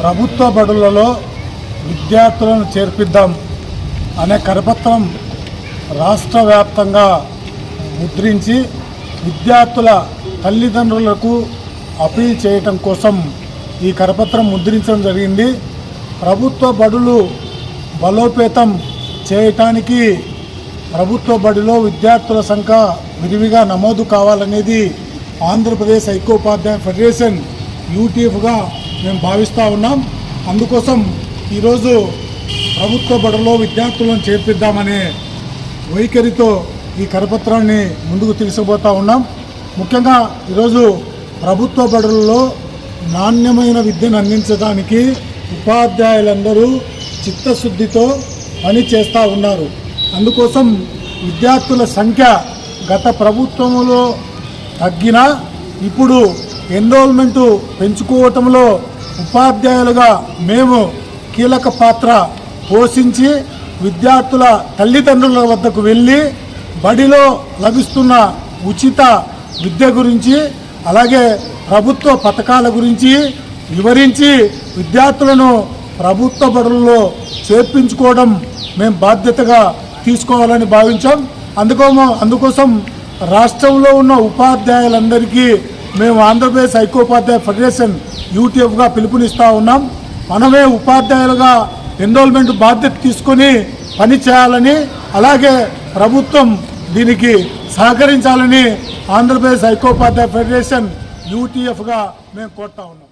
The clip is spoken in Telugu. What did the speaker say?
ప్రభుత్వ బడులలో విద్యార్థులను చేర్పిద్దాం అనే కరపత్రం రాష్ట్ర వ్యాప్తంగా ముద్రించి విద్యార్థుల తల్లిదండ్రులకు అపీల్ చేయటం కోసం ఈ కరపత్రం ముద్రించడం జరిగింది. ప్రభుత్వ బడులు బలోపేతం చేయటానికి ప్రభుత్వ బడిలో విద్యార్థుల సంఖ్య విరివిగా నమోదు కావాలనేది ఆంధ్రప్రదేశ్ ఐకోపాధ్యాయ ఫెడరేషన్ యూటీఎఫ్గా మేము భావిస్తూ ఉన్నాం. అందుకోసం ఈరోజు ప్రభుత్వ బడులో విద్యార్థులను చేర్పిద్దామనే వైఖరితో ఈ కరపత్రాన్ని ముందుకు తీసుకుపోతా ఉన్నాం. ముఖ్యంగా ఈరోజు ప్రభుత్వ బడులలో నాణ్యమైన విద్యను అందించడానికి ఉపాధ్యాయులందరూ చిత్తశుద్ధితో పని చేస్తూ ఉన్నారు. అందుకోసం విద్యార్థుల సంఖ్య గత ప్రభుత్వంలో తగ్గినా ఇప్పుడు ఎన్రోల్మెంటు పెంచుకోవటంలో ఉపాధ్యాయులుగా మేము కీలక పాత్ర పోషించి విద్యార్థుల తల్లిదండ్రుల వద్దకు వెళ్ళి బడిలో లభిస్తున్న ఉచిత విద్య గురించి అలాగే ప్రభుత్వ పథకాల గురించి వివరించి విద్యార్థులను ప్రభుత్వ బడులలో చేర్పించుకోవడం మేము బాధ్యతగా తీసుకోవాలని భావించాం. అందుకో అందుకోసం రాష్ట్రంలో ఉన్న ఉపాధ్యాయులందరికీ మేము ఆంధ్రప్రదేశ్ ఐక్యోపాధ్యాయ ఫెడరేషన్ యూటీఎఫ్గా పిలుపునిస్తూ ఉన్నాం. మనమే ఉపాధ్యాయులుగా ఎన్రోల్మెంట్ బాధ్యత తీసుకొని పని చేయాలని అలాగే ప్రభుత్వం దీనికి సహకరించాలని ఆంధ్రప్రదేశ్ ఐకోపాధ్యాయ ఫెడరేషన్ యూటీఎఫ్గా మేము కోరుతా ఉన్నాం.